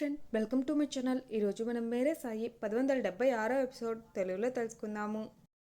Friend welcome to my channel ఈరోజు మనం మేరే సాయి పది వందల డెబ్బై ఆరో ఎపిసోడ్ తెలుగులో తెలుసుకుందాము.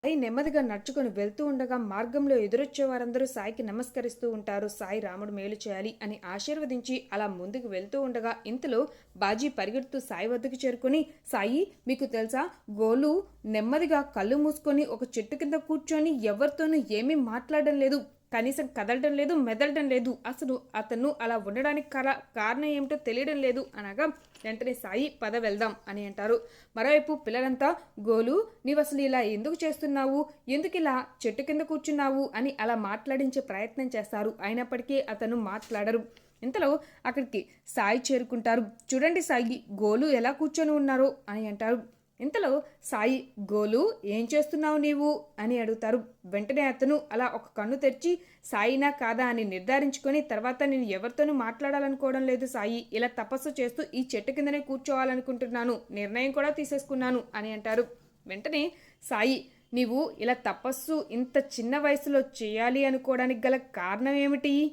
సాయి నెమ్మదిగా నడుచుకొని వెళ్తూ ఉండగా మార్గంలో ఎదురొచ్చే వారందరూ సాయికి నమస్కరిస్తూ ఉంటారు. సాయి రాముడు మేలు చేయాలి అని ఆశీర్వదించి అలా ముందుకు వెళ్తూ ఉండగా ఇంతలో బాజీ పరిగెడుతూ సాయి వద్దకు చేరుకొని సాయి మీకు తెలుసా? గోలు నెమ్మదిగా కళ్ళు మూసుకొని ఒక చెట్టు కింద కూర్చొని ఎవరితోనూ ఏమీ మాట్లాడడం లేదు. కనీసం కదలడం లేదు మెదలడం లేదు. అసలు అతను అలా ఉండడానికి కల కారణం ఏమిటో తెలియడం లేదు అనగా వెంటనే సాయి పద వెళ్దాం అని అంటారు. మరోవైపు పిల్లలంతా గోలు నీవు అసలు ఇలా ఎందుకు చేస్తున్నావు? ఎందుకు ఇలా చెట్టు కింద కూర్చున్నావు? అని అలా మాట్లాడించే ప్రయత్నం చేస్తారు. అయినప్పటికీ అతను మాట్లాడరు. ఇంతలో అక్కడికి సాయి చేరుకుంటారు. చూడండి సాయి గోలు ఎలా కూర్చొని ఉన్నారో అని అంటారు. ఇంతలో సాయి గోలు ఏం చేస్తున్నావు నీవు? అని అడుగుతారు. వెంటనే అతను అలా ఒక కన్ను తెరిచి సాయినా కాదా? అని నిర్ధారించుకొని తర్వాత నేను ఎవరితోనూ మాట్లాడాలనుకోవడం లేదు సాయి. ఇలా తపస్సు చేస్తూ ఈ చెట్టు కిందనే కూర్చోవాలనుకుంటున్నాను. నిర్ణయం కూడా తీసేసుకున్నాను అని అంటారు. వెంటనే సాయి నీవు ఇలా తపస్సు ఇంత చిన్న వయసులో చేయాలి అనుకోవడానికి గల కారణం ఏమిటి?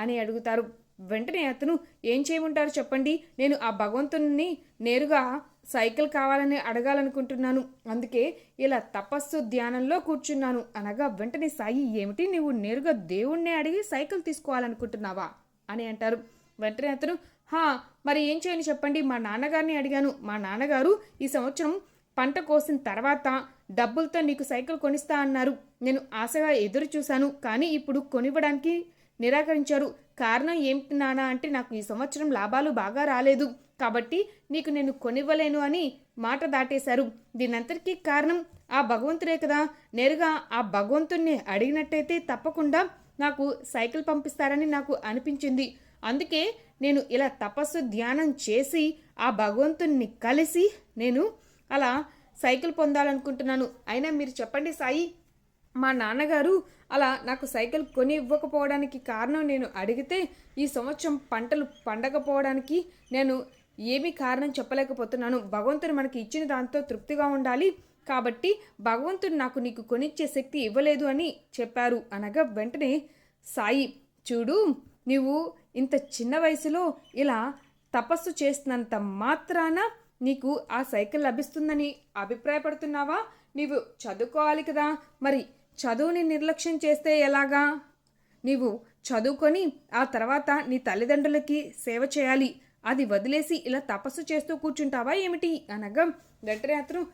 అని అడుగుతారు. వెంటనే అతను ఏం చేయమంటారు చెప్పండి. నేను ఆ భగవంతుని నేరుగా సైకిల్ కావాలని అడగాలనుకుంటున్నాను. అందుకే ఇలా తపస్సు ధ్యానంలో కూర్చున్నాను. అనగా వెంటనే సాయి ఏమిటి నువ్వు నేరుగా దేవుణ్ణే అడిగి సైకిల్ తీసుకోవాలనుకుంటున్నావా? అని అంటారు. వెంటనే అతను హా మరి ఏం చేయని చెప్పండి? మా నాన్నగారిని అడిగాను. మా నాన్నగారు ఈ సంవత్సరం పంట కోసిన తర్వాత డబ్బులతో నీకు సైకిల్ కొనిస్తా అన్నారు. నేను ఆశగా ఎదురు చూశాను కానీ ఇప్పుడు కొనివ్వడానికి నిరాకరించారు. కారణం ఏమిటి నానా అంటే నాకు ఈ సంవత్సరం లాభాలు బాగా రాలేదు. కాబట్టి నీకు నేను కొనివ్వలేను అని మాట దాటేశారు. దీనంతటికీ కారణం ఆ భగవంతుడే కదా. నేరుగా ఆ భగవంతుణ్ణి అడిగినట్టయితే తప్పకుండా నాకు సైకిల్ పంపిస్తారని నాకు అనిపించింది. అందుకే నేను ఇలా తపస్సు ధ్యానం చేసి ఆ భగవంతుణ్ణి కలిసి నేను అలా సైకిల్ పొందాలనుకుంటున్నాను. అయినా మీరు చెప్పండి సాయి మా నాన్నగారు అలా నాకు సైకిల్ కొని ఇవ్వకపోవడానికి కారణం నేను అడిగితే ఈ సంవత్సరం పంటలు పండకపోవడానికి నేను ఏమీ కారణం చెప్పలేకపోతున్నాను. భగవంతుడు మనకి ఇచ్చిన దాంతో తృప్తిగా ఉండాలి. కాబట్టి భగవంతుడు నాకు నీకు కొనిచ్చే శక్తి ఇవ్వలేదు అని చెప్పారు. అనగా వెంటనే సాయి చూడు నీవు ఇంత చిన్న వయసులో ఇలా తపస్సు చేసినంత మాత్రాన నీకు ఆ సైకిల్ లభిస్తుందని అభిప్రాయపడుతున్నావా? నీవు చదువుకోవాలి కదా. మరి చదువుని నిర్లక్ష్యం చేస్తే ఎలాగా? నీవు చదువుకొని ఆ తర్వాత నీ తల్లిదండ్రులకి సేవ చేయాలి. అది వదిలేసి ఇలా తపస్సు చేస్తూ కూర్చుంటావా ఏమిటి? అనగా వెంటనే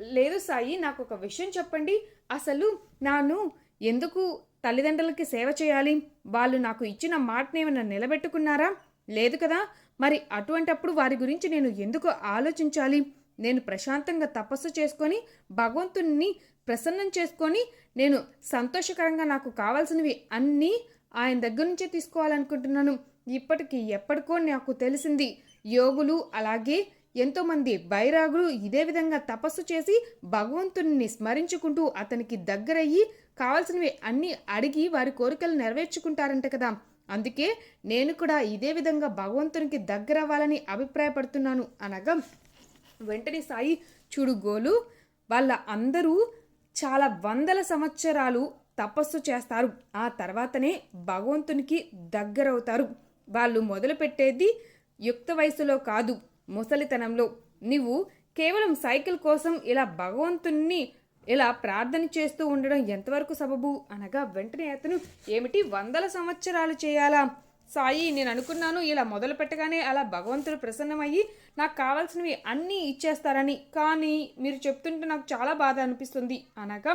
లేదు సాయి నాకు ఒక విషయం చెప్పండి. అసలు నాను ఎందుకు తల్లిదండ్రులకి సేవ చేయాలి? వాళ్ళు నాకు ఇచ్చిన మాటని ఏమైనా నిలబెట్టుకున్నారా? లేదు కదా. మరి అటువంటప్పుడు వారి గురించి నేను ఎందుకు ఆలోచించాలి? నేను ప్రశాంతంగా తపస్సు చేసుకొని భగవంతుని ప్రసన్నం చేసుకొని నేను సంతోషకరంగా నాకు కావాల్సినవి అన్నీ ఆయన దగ్గర నుంచే తీసుకోవాలనుకుంటున్నాను. ఇప్పటికి ఎప్పటికో నాకు తెలిసింది యోగులు అలాగే ఎంతోమంది బైరాగులు ఇదే విధంగా తపస్సు చేసి భగవంతుని స్మరించుకుంటూ అతనికి దగ్గరయ్యి కావాల్సినవి అన్నీ అడిగి వారి కోరికలు నెరవేర్చుకుంటారంట కదా. అందుకే నేను కూడా ఇదే విధంగా భగవంతునికి దగ్గర అవ్వాలని అభిప్రాయపడుతున్నాను అనగా వెంటనే సాయి చూడు గోలు వాళ్ళ అందరూ చాలా వందల సంవత్సరాలు తపస్సు చేస్తారు. ఆ తర్వాతనే భగవంతునికి దగ్గరవుతారు. వాళ్ళు మొదలుపెట్టేది యుక్త వయసులో కాదు ముసలితనంలో. నువ్వు కేవలం సైకిల్ కోసం ఇలా భగవంతుణ్ణి ఇలా ప్రార్థన చేస్తూ ఉండడం ఎంతవరకు సబబు? అనగా వెంటనే అతను ఏమిటి? వందల సంవత్సరాలు చేయాలా? సాయి నేను అనుకున్నాను ఇలా మొదలు పెట్టగానే అలా భగవంతుడు ప్రసన్నమయ్యి నాకు కావాల్సినవి అన్నీ ఇచ్చేస్తారని. కానీ మీరు చెప్తుంటే నాకు చాలా బాధ అనిపిస్తుంది. అనగా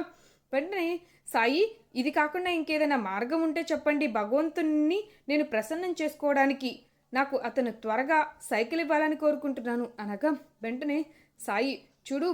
వెంటనే సాయి ఇది కాకుండా ఇంకేదైనా మార్గం ఉంటే చెప్పండి భగవంతుణ్ణి నేను ప్రసన్నం చేసుకోవడానికి. నాకు అతను త్వరగా సైకిల్ ఇవ్వాలని కోరుకుంటున్నాను. అనగా వెంటనే సాయి చూడు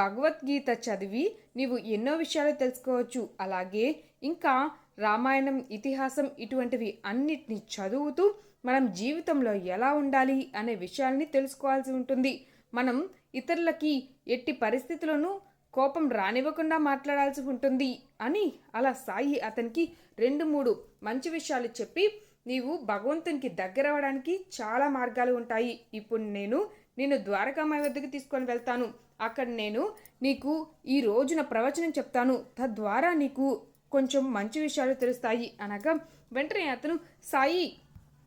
భగవద్గీత చదివి నీవు ఎన్నో విషయాలు తెలుసుకోవచ్చు. అలాగే ఇంకా రామాయణం ఇతిహాసం ఇటువంటివి అన్నిటిని చదువుతూ మనం జీవితంలో ఎలా ఉండాలి అనే విషయాల్ని తెలుసుకోవాల్సి ఉంటుంది. మనం ఇతరులకి ఎట్టి పరిస్థితుల్లోనూ కోపం రానివ్వకుండా మాట్లాడాల్సి ఉంటుంది అని అలా సాయి అతనికి రెండు మూడు మంచి విషయాలు చెప్పి నీవు భగవంతునికి దగ్గర అవ్వడానికి చాలా మార్గాలు ఉంటాయి. ఇప్పుడు నేను నేను ద్వారకామాయి వద్దకు తీసుకొని వెళ్తాను. అక్కడ నేను నీకు ఈ రోజున ప్రవచనం చెప్తాను. తద్వారా నీకు కొంచెం మంచి విషయాలు తెలుస్తాయి అనగా వెంటనే అతను సాయి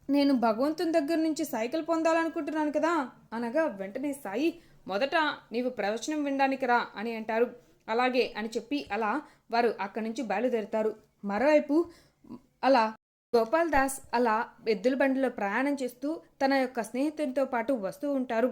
నేను భగవంతుని దగ్గర నుంచి సైకిల్ పొందాలనుకుంటున్నాను కదా అనగా వెంటనే సాయి మొదట నీవు ప్రవచనం వినడానికి రా అని అంటారు. అలాగే అని చెప్పి అలా వారు అక్కడి నుంచి బయలుదేరుతారు. మరోవైపు అలా గోపాల్ దాస్ అలా ఎద్దుల బండిలో ప్రయాణం చేస్తూ తన యొక్క స్నేహితునితో పాటు వస్తూ ఉంటారు.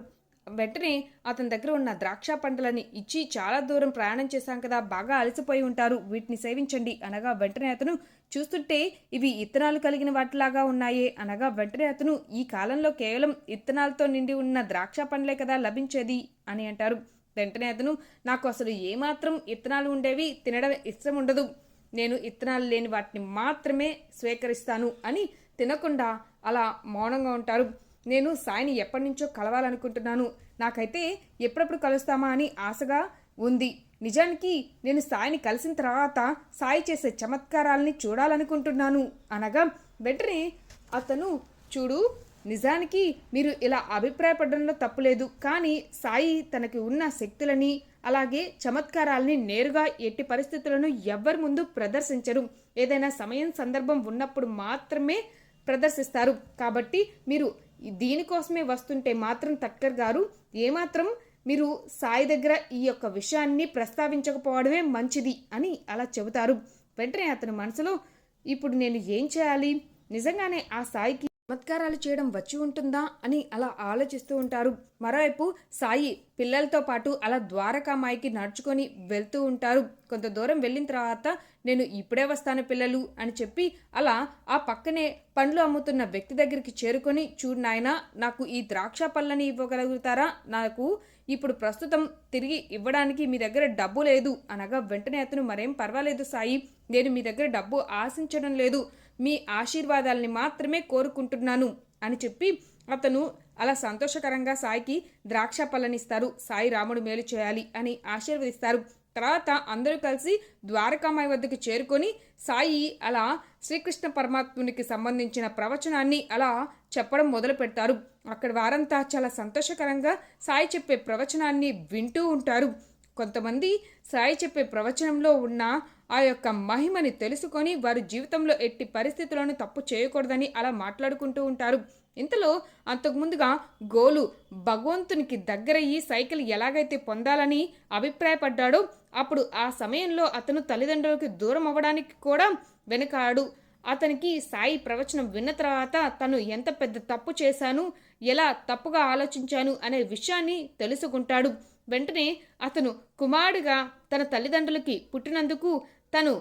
వెంటనే అతని దగ్గర ఉన్న ద్రాక్ష పండ్లని ఇచ్చి చాలా దూరం ప్రయాణం చేశాం కదా బాగా అలసిపోయి ఉంటారు వీటిని సేవించండి అనగా వెంటనే అతను చూస్తుంటే ఇవి ఇత్తనాలు కలిగిన వాటిలాగా ఉన్నాయే అనగా వెంటనే అతను ఈ కాలంలో కేవలం ఇత్తనాలతో నిండి ఉన్న ద్రాక్ష పండ్లే కదా లభించేది అని అంటారు. వెంటనే అతను నాకు అసలు ఏమాత్రం ఇత్తనాలు ఉండేవి తినడం ఇష్టం ఉండదు. నేను ఇత్తనాలు లేని వాటిని మాత్రమే స్వీకరిస్తాను అని తినకుండా అలా మౌనంగా ఉంటారు. నేను సాయిని ఎప్పటి నుంచో కలవాలనుకుంటున్నాను. నాకైతే ఎప్పుడప్పుడు కలుస్తామా అని ఆశగా ఉంది. నిజానికి నేను సాయిని కలిసిన తర్వాత సాయి చేసే చమత్కారాలని చూడాలనుకుంటున్నాను. అనగా వెంటనే అతను చూడు నిజానికి మీరు ఇలా అభిప్రాయపడడంలో తప్పులేదు. కానీ సాయి తనకి ఉన్న శక్తులని అలాగే చమత్కారాలని నేరుగా ఎట్టి పరిస్థితులను ఎవ్వరి ముందు ప్రదర్శించరు. ఏదైనా సమయం సందర్భం ఉన్నప్పుడు మాత్రమే ప్రదర్శిస్తారు. కాబట్టి మీరు దీనికోసమే వస్తుంటే మాత్రం తట్కర్ గారు ఏమాత్రం మీరు సాయి దగ్గర ఈ యొక్క విషయాన్ని ప్రస్తావించకపోవడమే మంచిది అని అలా చెబుతారు. వెంటనే అతని మనసులో ఇప్పుడు నేను ఏం చేయాలి? నిజంగానే ఆ సాయికి చమత్కారాలు చేయడం వచ్చి ఉంటుందా అని అలా ఆలోచిస్తూ ఉంటారు. మరోవైపు సాయి పిల్లలతో పాటు అలా ద్వారకామాయికి నడుచుకొని వెళ్తూ ఉంటారు. కొంత దూరం వెళ్ళిన తర్వాత నేను ఇప్పుడే వస్తాను పిల్లలు అని చెప్పి అలా ఆ పక్కనే పండ్లు అమ్ముతున్న వ్యక్తి దగ్గరికి చేరుకొని చూడు నాయన నాకు ఈ ద్రాక్ష పళ్ళని ఇవ్వగలుగుతారా? నాకు ఇప్పుడు ప్రస్తుతం తిరిగి ఇవ్వడానికి మీ దగ్గర డబ్బు లేదు అనగా వెంటనే అతను మరేం పర్వాలేదు సాయి. నేను మీ దగ్గర డబ్బు ఆశించడం లేదు. మీ ఆశీర్వాదాలని మాత్రమే కోరుకుంటున్నాను అని చెప్పి అతను అలా సంతోషకరంగా సాయికి ద్రాక్ష పళ్ళనిస్తారు. సాయి రాముడు మేలు చేయాలి అని ఆశీర్వదిస్తారు. తర్వాత అందరూ కలిసి ద్వారకామాయి వద్దకు చేరుకొని సాయి అలా శ్రీకృష్ణ పరమాత్మునికి సంబంధించిన ప్రవచనాన్ని అలా చెప్పడం మొదలు పెడతారు. అక్కడ వారంతా చాలా సంతోషకరంగా సాయి చెప్పే ప్రవచనాన్ని వింటూ ఉంటారు. కొంతమంది సాయి చెప్పే ప్రవచనంలో ఉన్న ఆ యొక్క మహిమని తెలుసుకొని వారి జీవితంలో ఎట్టి పరిస్థితులను తప్పు చేయకూడదని అలా మాట్లాడుకుంటూ ఉంటారు. ఇంతలో అంతకుముందుగా గోలు భగవంతునికి దగ్గరయ్యి సైకిల్ ఎలాగైతే పొందాలని అభిప్రాయపడ్డాడో అప్పుడు ఆ సమయంలో అతను తల్లిదండ్రులకు దూరం అవ్వడానికి కూడా వెనుకాడు. అతనికి సాయి ప్రవచనం విన్న తర్వాత తను ఎంత పెద్ద తప్పు చేశాను ఎలా తప్పుగా ఆలోచించాను అనే విషయాన్ని తెలుసుకుంటాడు. వెంటనే అతను కుమారుడిగా తన తల్లిదండ్రులకి పుట్టినందుకు తను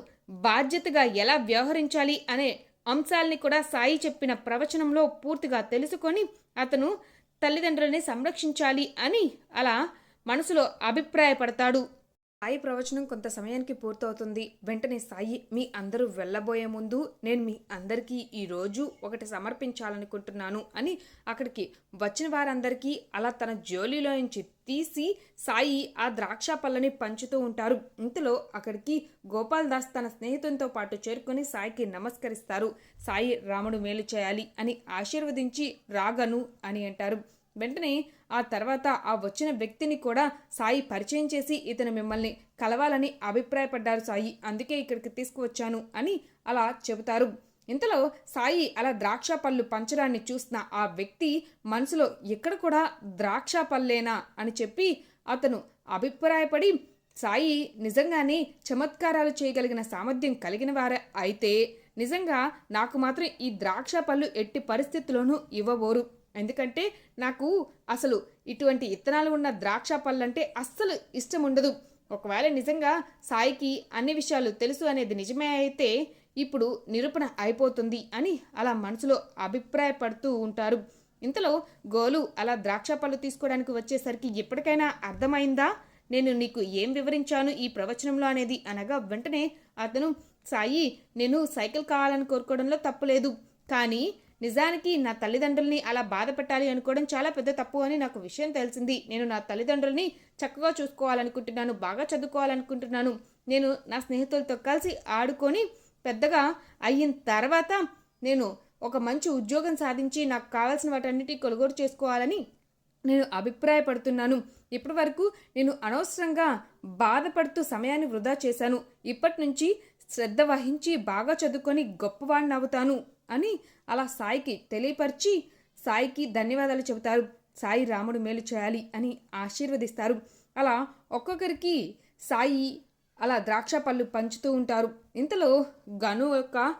బాధ్యతగా ఎలా వ్యవహరించాలి అనే అంశాల్ని కూడా సాయి చెప్పిన ప్రవచనంలో పూర్తిగా తెలుసుకొని అతను తల్లిదండ్రులని సంరక్షించాలి అని అలా మనసులో అభిప్రాయపడతాడు. సాయి ప్రవచనం కొంత సమయానికి పూర్తవుతుంది. వెంటనే సాయి మీ అందరూ వెళ్ళబోయే ముందు నేను మీ అందరికీ ఈరోజు ఒకటి సమర్పించాలనుకుంటున్నాను అని అక్కడికి వచ్చిన వారందరికీ అలా తన జోలిలోంచి తీసి సాయి ఆ ద్రాక్ష పళ్ళని పంచుతూ ఉంటారు. ఇంతలో అక్కడికి గోపాల్ దాస్ తన స్నేహితునితో పాటు చేరుకొని సాయికి నమస్కరిస్తారు. సాయి రాముడు మేలు చేయాలి అని ఆశీర్వదించి రాగను అని అంటారు. వెంటనే ఆ తర్వాత ఆ వచ్చిన వ్యక్తిని కూడా సాయి పరిచయం చేసి ఇతను మిమ్మల్ని కలవాలని అభిప్రాయపడ్డారు సాయి. అందుకే ఇక్కడికి తీసుకువచ్చాను అని అలా చెబుతారు. ఇంతలో సాయి అలా ద్రాక్ష పళ్ళు పంచడాన్ని చూసిన ఆ వ్యక్తి మనసులో ఇక్కడ కూడా ద్రాక్ష పళ్ళేనా అని చెప్పి అతను అభిప్రాయపడి సాయి నిజంగానే చమత్కారాలు చేయగలిగిన సామర్థ్యం కలిగిన వారే అయితే నిజంగా నాకు మాత్రం ఈ ద్రాక్ష పళ్ళు ఎట్టి పరిస్థితుల్లోనూ ఇవ్వబోరు. ఎందుకంటే నాకు అసలు ఇటువంటి ఇత్తనాలు ఉన్న ద్రాక్ష పళ్ళంటే అస్సలు ఇష్టం ఉండదు. ఒకవేళ నిజంగా సాయికి అన్ని విషయాలు తెలుసు అనేది నిజమే అయితే ఇప్పుడు నిరూపణ అయిపోతుంది అని అలా మనసులో అభిప్రాయపడుతూ ఉంటారు. ఇంతలో గోలు అలా ద్రాక్ష పళ్ళు తీసుకోవడానికి వచ్చేసరికి ఎప్పటికైనా అర్థమైందా? నేను నీకు ఏం వివరించాను ఈ ప్రవచనంలో అనేది అనగా వెంటనే అతను సాయి నేను సైకిల్ కావాలని కోరుకోవడంలో తప్పులేదు. కానీ నిజానికి నా తల్లిదండ్రుల్ని అలా బాధ పెట్టాలి అనుకోవడం చాలా పెద్ద తప్పు అని నాకు విషయం తెలిసింది. నేను నా తల్లిదండ్రుల్ని చక్కగా చూసుకోవాలనుకుంటున్నాను బాగా చదువుకోవాలనుకుంటున్నాను. నేను నా స్నేహితులతో కలిసి ఆడుకొని పెద్దగా అయిన తర్వాత నేను ఒక మంచి ఉద్యోగం సాధించి నాకు కావాల్సిన వాటన్నిటి కొనుగోలు చేసుకోవాలని నేను అభిప్రాయపడుతున్నాను. ఇప్పటి వరకు నేను అనవసరంగా బాధపడుతూ సమయాన్ని వృధా చేశాను. ఇప్పటి నుంచి శ్రద్ధ వహించి బాగా చదువుకొని గొప్పవాడిని అవుతాను. అని అలా సాయికి తెలియపరిచి సాయికి ధన్యవాదాలు చెబుతారు. సాయి రాముడు మేలు చేయాలి అని ఆశీర్వదిస్తారు. అలా ఒక్కొక్కరికి సాయి అలా ద్రాక్ష పళ్ళు పంచుతూ ఉంటారు. ఇంతలో గను యొక్క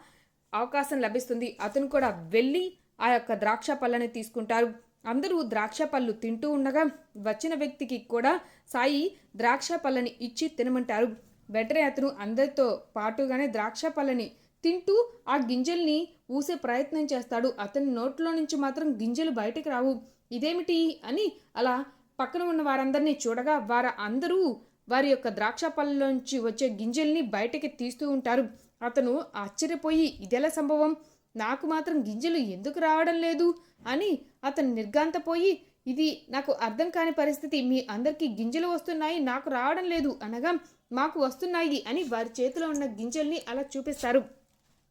అవకాశం లభిస్తుంది. అతను కూడా వెళ్ళి ఆ యొక్క ద్రాక్ష పళ్ళని తీసుకుంటారు. అందరూ ద్రాక్ష పళ్ళు తింటూ ఉండగా వచ్చిన వ్యక్తికి కూడా సాయి ద్రాక్ష పళ్ళని ఇచ్చి తినమంటారు. వెంటనే అతను అందరితో పాటుగానే ద్రాక్ష పళ్ళని తింటూ ఆ గింజల్ని ఊసే ప్రయత్నం చేస్తాడు. అతని నోట్లో నుంచి మాత్రం గింజలు బయటకు రావు. ఇదేమిటి అని అలా పక్కన ఉన్న వారందరినీ చూడగా వారు అందరూ వారి యొక్క ద్రాక్ష పళ్ళలోంచి వచ్చే గింజల్ని బయటకి తీస్తూ ఉంటారు. అతను ఆశ్చర్యపోయి ఇదెలా సంభవం? నాకు మాత్రం గింజలు ఎందుకు రావడం లేదు? అని అతను నిర్గాంతపోయి ఇది నాకు అర్థం కాని పరిస్థితి. మీ అందరికీ గింజలు వస్తున్నాయి. నాకు రావడం లేదు అనగా మాకు వస్తున్నాయి అని వారి చేతిలో ఉన్న గింజల్ని అలా చూపిస్తారు.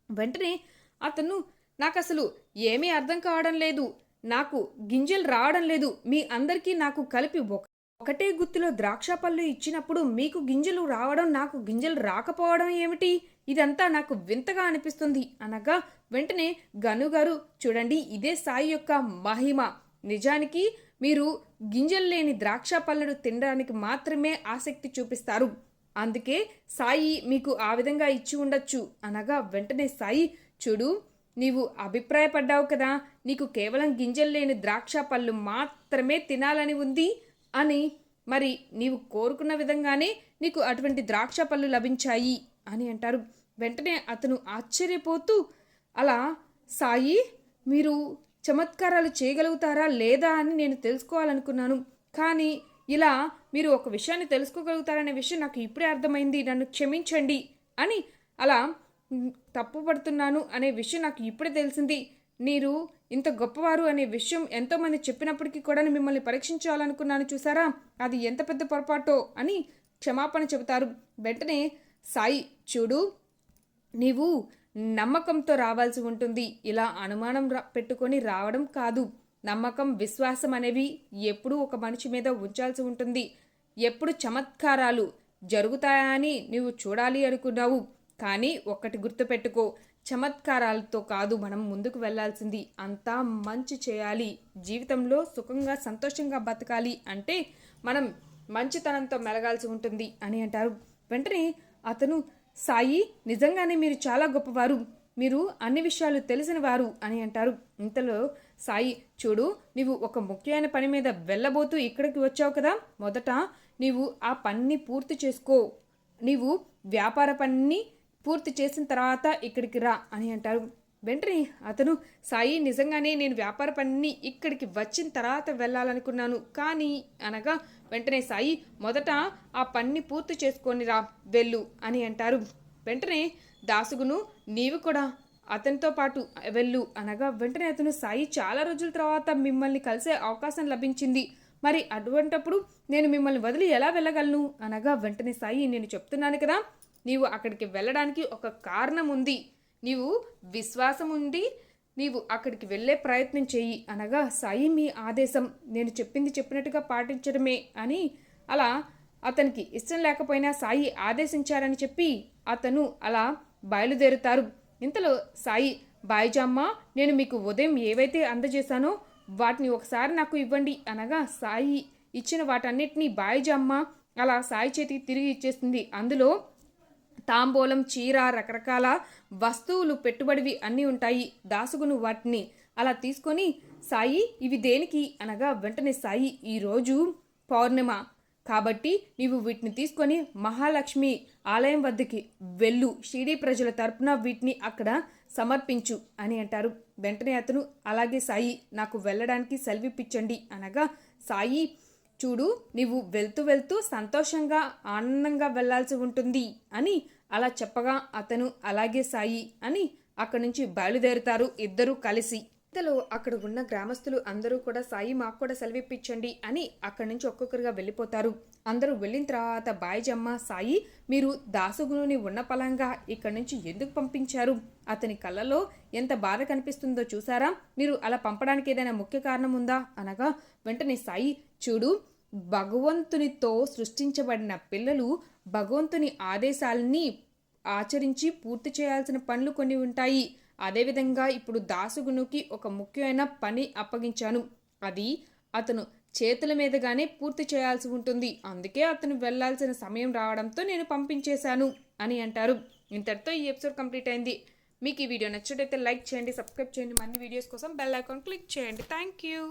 వెంటనే అతను నాకు అసలు ఏమీ అర్థం కావడం లేదు. నాకు గింజలు రావడం లేదు. మీ అందరికీ నాకు కలిపి ఒక ఒకటే గుత్తిలో ద్రాక్ష పళ్ళు ఇచ్చినప్పుడు మీకు గింజలు రావడం నాకు గింజలు రాకపోవడం ఏమిటి? ఇదంతా నాకు వింతగా అనిపిస్తుంది. అనగా వెంటనే గనుగారు చూడండి ఇదే సాయి యొక్క మహిమ. నిజానికి మీరు గింజలు లేని ద్రాక్ష పళ్ళను తినడానికి మాత్రమే ఆసక్తి చూపిస్తారు. అందుకే సాయి మీకు ఆ విధంగా ఇచ్చి ఉండొచ్చు. అనగా వెంటనే సాయి చూడు నీవు అభిప్రాయపడ్డావు కదా నీకు కేవలం గింజలు లేని ద్రాక్ష పళ్ళు మాత్రమే తినాలని ఉంది అని. మరి నీవు కోరుకున్న విధంగానే నీకు అటువంటి ద్రాక్ష పళ్ళు లభించాయి అని అంటారు. వెంటనే అతను ఆశ్చర్యపోతూ అలా సాయి మీరు చమత్కారాలు చేయగలుగుతారా లేదా అని నేను తెలుసుకోవాలనుకున్నాను. కానీ ఇలా మీరు ఒక విషయాన్ని తెలుసుకోగలుగుతారనే విషయం నాకు ఇప్పుడే అర్థమైంది. నన్ను క్షమించండి అని అలా తప్పుపడుతున్నాను అనే విషయం నాకు ఇప్పుడే తెలిసింది. మీరు ఇంత గొప్పవారు అనే విషయం ఎంతోమంది చెప్పినప్పటికీ కూడా మిమ్మల్ని పరీక్షించాలనుకున్నాను చూసారా? అది ఎంత పెద్ద పొరపాటో అని క్షమాపణ చెబుతారు. వెంటనే సాయి చూడు నీవు నమ్మకంతో రావాల్సి ఉంటుంది. ఇలా అనుమానం రా పెట్టుకొని రావడం కాదు. నమ్మకం విశ్వాసం అనేవి ఎప్పుడూ ఒక మనిషి మీద ఉంచాల్సి ఉంటుంది. ఎప్పుడు చమత్కారాలు జరుగుతాయా అని నువ్వు చూడాలి అనుకున్నావు. కానీ ఒక్కటి గుర్తుపెట్టుకో చమత్కారాలతో కాదు మనం ముందుకు వెళ్ళాల్సింది అంతా మంచి చేయాలి. జీవితంలో సుఖంగా సంతోషంగా బతకాలి అంటే మనం మంచితనంతో మెలగాల్సి ఉంటుంది అని అంటారు. వెంటనే అతను సాయి నిజంగానే మీరు చాలా గొప్పవారు. మీరు అన్ని విషయాలు తెలిసిన వారు అని అంటారు. ఇంతలో సాయి చూడు నీవు ఒక ముఖ్యమైన పని మీద వెళ్ళబోతూ ఇక్కడికి వచ్చావు కదా? మొదట నీవు ఆ పనిని పూర్తి చేసుకో. నీవు వ్యాపార పనిని పూర్తి చేసిన తర్వాత ఇక్కడికి రా అని అంటారు. వెంటనే అతను సాయి నిజంగానే నేను వ్యాపార పనిని ఇక్కడికి వచ్చిన తర్వాత వెళ్ళాలనుకున్నాను. కానీ అనగా వెంటనే సాయి మొదట ఆ పనిని పూర్తి చేసుకొని రా వెళ్ళు అని అంటారు. వెంటనే దాసుగును నీవు కూడా అతనితో పాటు వెళ్ళు అనగా వెంటనే అతను సాయి చాలా రోజుల తర్వాత మిమ్మల్ని కలిసే అవకాశం లభించింది. మరి అటువంటప్పుడు నేను మిమ్మల్ని వదిలి ఎలా వెళ్ళగలను? అనగా వెంటనే సాయి నేను చెప్తున్నాను కదా నీవు అక్కడికి వెళ్ళడానికి ఒక కారణం ఉంది. నీవు విశ్వాసం ఉండి నీవు అక్కడికి వెళ్ళే ప్రయత్నం చేయి అనగా సాయి మీ ఆదేశం. నేను చెప్పింది చెప్పినట్టుగా పాటించడమే అని అలా అతనికి ఇష్టం లేకపోయినా సాయి ఆదేశించారని చెప్పి అతను అలా బయలుదేరుతారు. ఇంతలో సాయి బాయిజామ్మ నేను మీకు ఉదయం ఏవైతే అందజేశానో వాటిని ఒకసారి నాకు ఇవ్వండి అనగా సాయి ఇచ్చిన వాటన్నిటినీ బాయిజామ్మ అలా సాయి చేతికి తిరిగి ఇచ్చేస్తుంది అందులో తాంబూలం చీర రకరకాల వస్తువులు పెట్టుబడివి అన్నీ ఉంటాయి. దాసుగును వాటిని అలా తీసుకొని సాయి ఇవి దేనికి? అనగా వెంటనే సాయి ఈరోజు పౌర్ణిమ కాబట్టి నీవు వీటిని తీసుకొని మహాలక్ష్మి ఆలయం వద్దకి వెళ్ళు. షిరిడి ప్రజల తరపున వీటిని అక్కడ సమర్పించు అని అంటారు. వెంటనే అతను అలాగే సాయి నాకు వెళ్ళడానికి సెలవిప్పించండి. అనగా సాయి చూడు నీవు వెళ్తూ వెళ్తూ సంతోషంగా ఆనందంగా వెళ్ళాల్సి ఉంటుంది అని అలా చెప్పగా అతను అలాగే సాయి అని అక్కడి నుంచి బయలుదేరుతారు ఇద్దరూ కలిసి. ఇంతలో అక్కడ ఉన్న గ్రామస్తులు అందరూ కూడా సాయి మాకు కూడా సెలవిప్పించండి అని అక్కడి నుంచి ఒక్కొక్కరుగా వెళ్ళిపోతారు. అందరూ వెళ్ళిన తర్వాత బాయిజమ్మ సాయి మీరు దాసుగునుని ఉన్న పలంగా ఇక్కడి నుంచి ఎందుకు పంపించారు? అతని కళ్ళలో ఎంత బాధ కనిపిస్తుందో చూసారా మీరు అలా పంపడానికి ఏదైనా ముఖ్య కారణం ఉందా? అనగా వెంటనే సాయి చూడు భగవంతునితో సృష్టించబడిన పిల్లలు భగవంతుని ఆదేశాలని ఆచరించి పూర్తి చేయాల్సిన పనులు కొన్ని ఉంటాయి. అదేవిధంగా ఇప్పుడు దాసుగునుకి ఒక ముఖ్యమైన పని అప్పగించాను. అది అతను చేతుల మీదగానే పూర్తి చేయాల్సి ఉంటుంది. అందుకే అతను వెళ్ళాల్సిన సమయం రావడంతో నేను పంపించేశాను అని అంటారు. ఇంతటితో ఈ ఎపిసోడ్ కంప్లీట్ అయింది. మీకు ఈ వీడియో నచ్చినట్టయితే లైక్ చేయండి సబ్స్క్రైబ్ చేయండి. మరిన్ని వీడియోస్ కోసం బెల్ ఐకాన్ క్లిక్ చేయండి. Thank you.